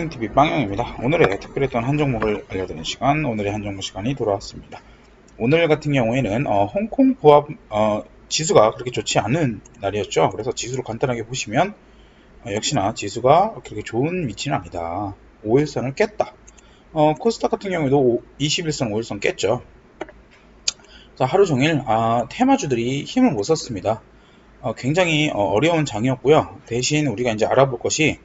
땡TV 빵영입니다. 오늘의 특별했던 한 종목을 알려드리는 시간, 오늘의 한 종목 시간이 돌아왔습니다. 오늘 같은 경우에는 어, 홍콩 보합 어, 지수가 그렇게 좋지 않은 날이었죠. 그래서 지수를 간단하게 보시면 어, 역시나 지수가 그렇게 좋은 위치는 아니다. 5일선을 깼다. 어, 코스닥 같은 경우에도 21선, 5일선 깼죠. 자, 하루 종일 아, 테마주들이 힘을 못 썼습니다. 어, 굉장히 어, 어려운 장이었고요. 대신 우리가 이제 알아볼 것이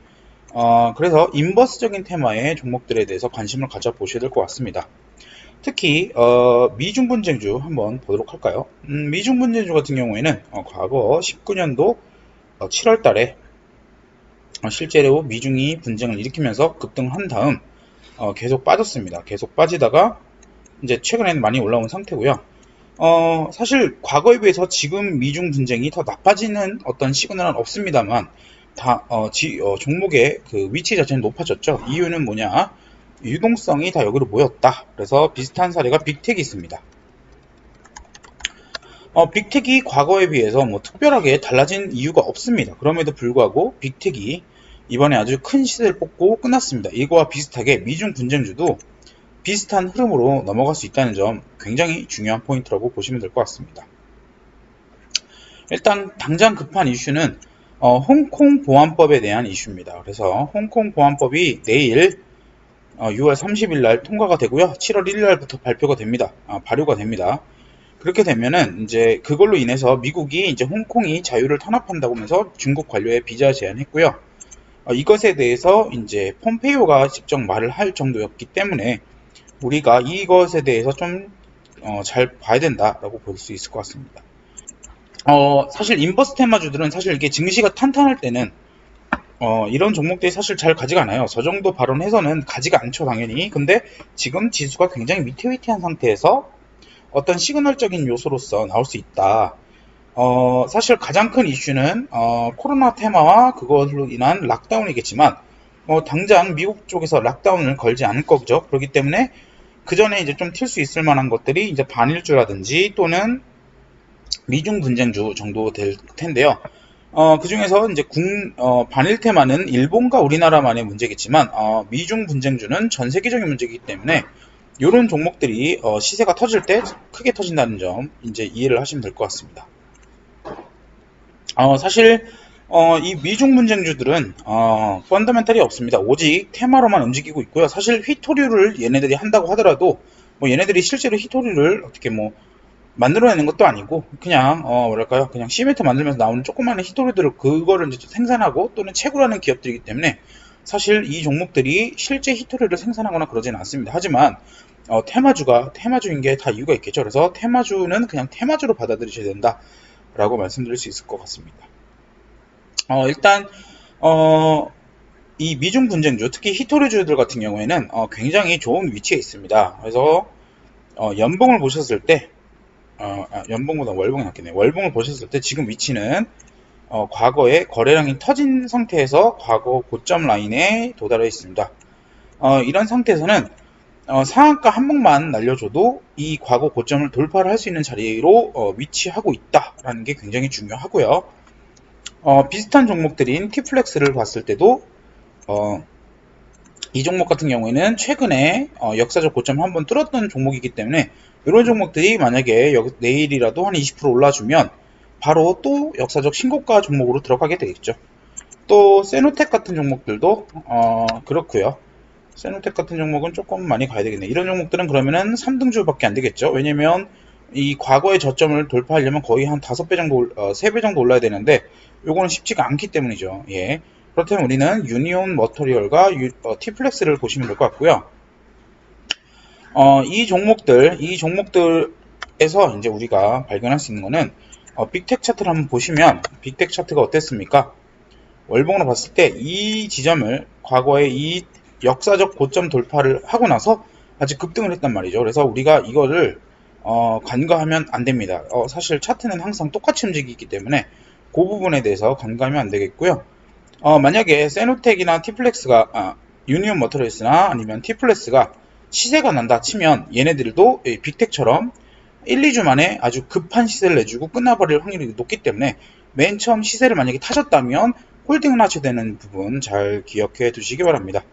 어, 그래서 인버스적인 테마의 종목들에 대해서 관심을 가져보셔야 될 것 같습니다. 특히 어, 미중 분쟁주 한번 보도록 할까요? 음, 미중 분쟁주 같은 경우에는 어, 과거 19년도 7월 달에 어, 실제로 미중이 분쟁을 일으키면서 급등한 다음 어, 계속 빠졌습니다. 계속 빠지다가 이제 최근에는 많이 올라온 상태고요. 어, 사실 과거에 비해서 지금 미중 분쟁이 더 나빠지는 어떤 시그널은 없습니다만 다 어, 지, 어, 종목의 그 위치 자체는 높아졌죠. 이유는 뭐냐? 유동성이 다 여기로 모였다. 그래서 비슷한 사례가 빅텍이 있습니다. 어, 빅텍이 과거에 비해서 뭐 특별하게 달라진 이유가 없습니다. 그럼에도 불구하고 빅텍이 이번에 아주 큰 시세를 뽑고 끝났습니다. 이거와 비슷하게 미중 분쟁주도 비슷한 흐름으로 넘어갈 수 있다는 점 굉장히 중요한 포인트라고 보시면 될 것 같습니다. 일단 당장 급한 이슈는 어, 홍콩 보안법에 대한 이슈입니다. 그래서 홍콩 보안법이 내일 어, 6월 30일 날 통과가 되고요. 7월 1일 날부터 발표가 됩니다. 아, 발효가 됩니다. 그렇게 되면은 이제 그걸로 인해서 미국이 이제 홍콩이 자유를 탄압한다고 하면서 중국 관료에 비자 제한했고요. 어, 이것에 대해서 이제 폼페이오가 직접 말을 할 정도였기 때문에 우리가 이것에 대해서 좀잘 어, 봐야 된다라고 볼 수 있을 것 같습니다. 어, 사실 인버스 테마주들은 사실 이게 증시가 탄탄할 때는 어, 이런 종목들이 사실 잘 가지가 않아요. 저 정도 발언해서는 가지가 않죠, 당연히. 근데 지금 지수가 굉장히 위태위태한 상태에서 어떤 시그널적인 요소로서 나올 수 있다. 어, 사실 가장 큰 이슈는 어, 코로나 테마와 그것으로 인한 락다운이겠지만 어, 당장 미국 쪽에서 락다운을 걸지 않을 거죠. 그렇기 때문에 그 전에 이제 좀 튈 수 있을 만한 것들이 이제 반일주라든지 또는 미중 분쟁주 정도 될 텐데요. 어, 그 중에서 이제 군, 어, 반일 테마는 일본과 우리나라만의 문제겠지만, 어, 미중 분쟁주는 전 세계적인 문제이기 때문에, 이런 종목들이, 어, 시세가 터질 때 크게 터진다는 점, 이제 이해를 하시면 될 것 같습니다. 어, 사실, 어, 이 미중 분쟁주들은, 어, 펀더멘탈이 없습니다. 오직 테마로만 움직이고 있고요. 사실 휘토류를 얘네들이 한다고 하더라도, 뭐 얘네들이 실제로 휘토류를 어떻게 뭐, 만들어내는 것도 아니고 그냥 어 뭐랄까요 그냥 시멘트 만들면서 나오는 조그마한 히토리들을 그거를 이제 생산하고 또는 채굴하는 기업들이기 때문에 사실 이 종목들이 실제 히토리를 생산하거나 그러지는 않습니다. 하지만 어, 테마주가 테마주인 게 다 이유가 있겠죠. 그래서 테마주는 그냥 테마주로 받아들이셔야 된다라고 말씀드릴 수 있을 것 같습니다. 어, 일단 어, 이 미중 분쟁주, 특히 히토리주들 같은 경우에는 어, 굉장히 좋은 위치에 있습니다. 그래서 어, 연봉을 보셨을 때 어, 아, 연봉보다 월봉이 낫겠네. 월봉을 보셨을 때 지금 위치는 어, 과거에 거래량이 터진 상태에서 과거 고점 라인에 도달해 있습니다. 어, 이런 상태에서는 어, 상한가 한 번만 날려줘도 이 과거 고점을 돌파를 할 수 있는 자리로 어, 위치하고 있다라는 게 굉장히 중요하고요. 어, 비슷한 종목들인 티플렉스를 봤을 때도 어, 이 종목 같은 경우에는 최근에 어, 역사적 고점 한 번 뚫었던 종목이기 때문에 이런 종목들이 만약에 내일이라도 한 20% 올라주면 바로 또 역사적 신고가 종목으로 들어가게 되겠죠. 또 세노텍 같은 종목들도 어, 그렇고요. 세노텍 같은 종목은 조금 많이 가야 되겠네. 이런 종목들은 그러면은 3등주밖에 안 되겠죠. 왜냐면 이 과거의 저점을 돌파하려면 거의 한 5배 정도, 어, 3배 정도 올라야 되는데 요거는 쉽지가 않기 때문이죠. 예. 그렇다면 우리는 유니온 머터리얼과 유, 어, 티플렉스를 보시면 될 것 같고요. 어, 이 종목들, 이 종목들에서 이제 우리가 발견할 수 있는 거는 어, 빅텍 차트를 한번 보시면 빅텍 차트가 어땠습니까? 월봉으로 봤을 때 이 지점을 과거에 이 역사적 고점 돌파를 하고 나서 아주 급등을 했단 말이죠. 그래서 우리가 이거를 어, 간과하면 안 됩니다. 어, 사실 차트는 항상 똑같이 움직이기 때문에 그 부분에 대해서 간과하면 안 되겠고요. 어, 만약에 세노텍이나 티플렉스가 아, 유니온 머터리스나 아니면 티플렉스가 시세가 난다 치면 얘네들도 빅텍처럼 1, 2주 만에 아주 급한 시세를 내주고 끝나버릴 확률이 높기 때문에 맨 처음 시세를 만약에 타셨다면 홀딩을 하셔야 되는 부분 잘 기억해 두시기 바랍니다.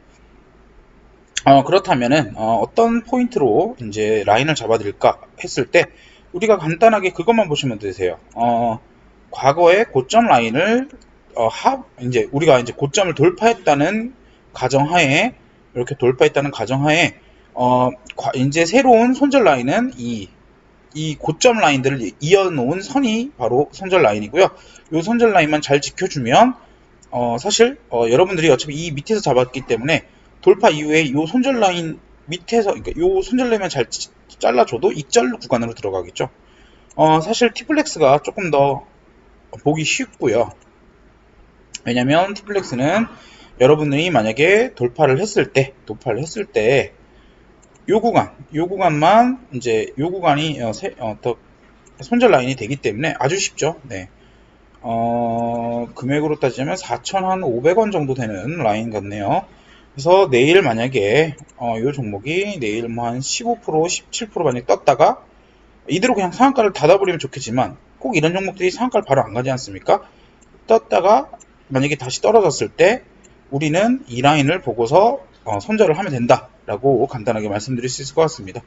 어, 그렇다면은 어, 떤 포인트로 이제 라인을 잡아드릴까 했을 때 우리가 간단하게 그것만 보시면 되세요. 어, 과거의 고점 라인을 어, 하, 이제 우리가 이제 고점을 돌파했다는 가정하에 이렇게 돌파했다는 가정하에 어, 과- 이제 새로운 손절 라인은 이, 이 고점 라인들을 이어놓은 선이 바로 손절 라인이고요. 이 손절 라인만 잘 지켜주면 어, 사실 어, 여러분들이 어차피 이 밑에서 잡았기 때문에 돌파 이후에 이 손절 라인 밑에서 그러니까 이 손절 라인만 잘 치- 잘라줘도 익절 구간으로 들어가겠죠. 어, 사실 티플렉스가 조금 더 보기 쉽고요. 왜냐면 티플렉스는 여러분들이 만약에 돌파를 했을 때, 돌파를 했을 때, 요 구간, 요 구간만 이제 요 구간이 어, 세- 어, 더 손절 라인이 되기 때문에 아주 쉽죠. 네. 어, 금액으로 따지면 4,500원 정도 되는 라인 같네요. 그래서 내일 만약에 어, 이 종목이 내일 뭐 한 15%, 17% 만약에 떴다가 이대로 그냥 상한가를 닫아버리면 좋겠지만 꼭 이런 종목들이 상한가를 바로 안 가지 않습니까? 떴다가 만약에 다시 떨어졌을 때 우리는 이 라인을 보고서 어, 손절을 하면 된다라고 간단하게 말씀드릴 수 있을 것 같습니다.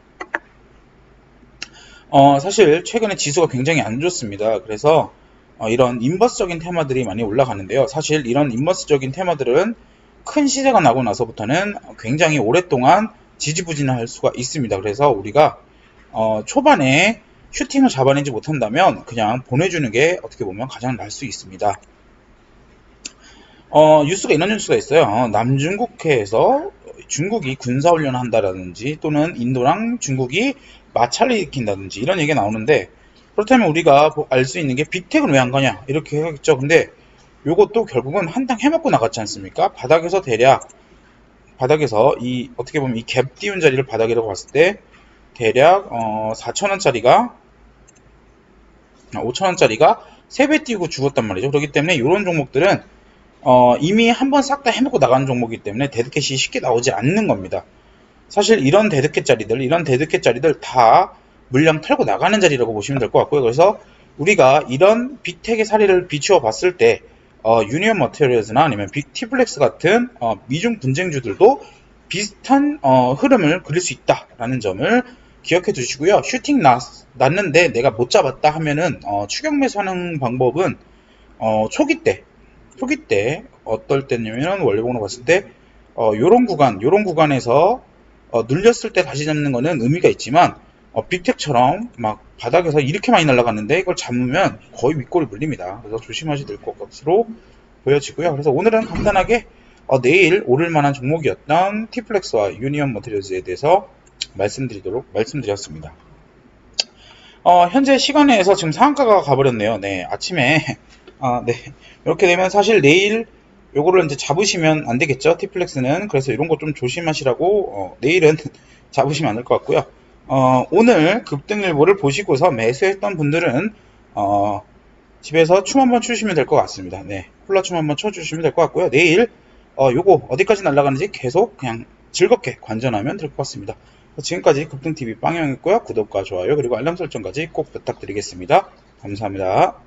어, 사실 최근에 지수가 굉장히 안 좋습니다. 그래서 어, 이런 인버스적인 테마들이 많이 올라가는데요. 사실 이런 인버스적인 테마들은 큰 시세가 나고 나서부터는 굉장히 오랫동안 지지부진할 수가 있습니다. 그래서 우리가 어, 초반에 슈팅을 잡아내지 못한다면 그냥 보내주는 게 어떻게 보면 가장 나을 수 있습니다. 어, 뉴스가 이런 뉴스가 있어요. 어, 남중국해에서 중국이 군사훈련을 한다라든지 또는 인도랑 중국이 마찰을 일으킨다든지 이런 얘기가 나오는데 그렇다면 우리가 알 수 있는 게 빅텍은 왜 안 가냐 이렇게 하겠죠. 근데 요것도 결국은 한탕 해먹고 나갔지 않습니까? 바닥에서 대략 바닥에서 이 어떻게 보면 이 갭 띄운 자리를 바닥이라고 봤을 때 대략 어, 4천원짜리가 5천원짜리가 3배 띄고 죽었단 말이죠. 그렇기 때문에 이런 종목들은 어, 이미 한 번 싹 다 해먹고 나가는 종목이기 때문에 데드캣이 쉽게 나오지 않는 겁니다. 사실 이런 데드캣 자리들, 이런 데드캣 자리들 다 물량 털고 나가는 자리라고 보시면 될 것 같고요. 그래서 우리가 이런 빅텍의 사례를 비추어 봤을 때 어, 유니언 머테리얼즈나 아니면 빅티플렉스 같은 어, 미중 분쟁주들도 비슷한 어, 흐름을 그릴 수 있다라는 점을 기억해 두시고요. 슈팅 났, 났는데 내가 못 잡았다 하면은 어, 추격 매수하는 방법은 어, 초기 때 초기 때 어떨 때냐면 원래봉으로 봤을 때 어, 요런 구간 요런 구간에서 어, 눌렸을 때 다시 잡는 거는 의미가 있지만 어, 빅텍처럼 막 바닥에서 이렇게 많이 날아갔는데 이걸 잡으면 거의 윗골이 물립니다. 그래서 조심하셔야 될 것으로 보여지고요. 그래서 오늘은 간단하게 어, 내일 오를 만한 종목이었던 티플렉스와 유니언 머테리얼즈에 대해서 말씀드리도록 말씀드렸습니다. 어, 현재 시간에서 지금 상한가가 가버렸네요. 네, 아침에 아, 네 이렇게 되면 사실 내일 요거를 이제 잡으시면 안 되겠죠. 티플렉스는 그래서 이런 거 좀 조심하시라고 어, 내일은 잡으시면 안 될 것 같고요. 어, 오늘 급등일보를 보시고서 매수했던 분들은 어, 집에서 춤 한번 추시면 될 것 같습니다. 네, 콜라 춤 한번 쳐주시면 될 것 같고요. 내일 어, 요거 어디까지 날아가는지 계속 그냥 즐겁게 관전하면 될 것 같습니다. 지금까지 급등TV 빵영이었고요. 구독과 좋아요 그리고 알람 설정까지 꼭 부탁드리겠습니다. 감사합니다.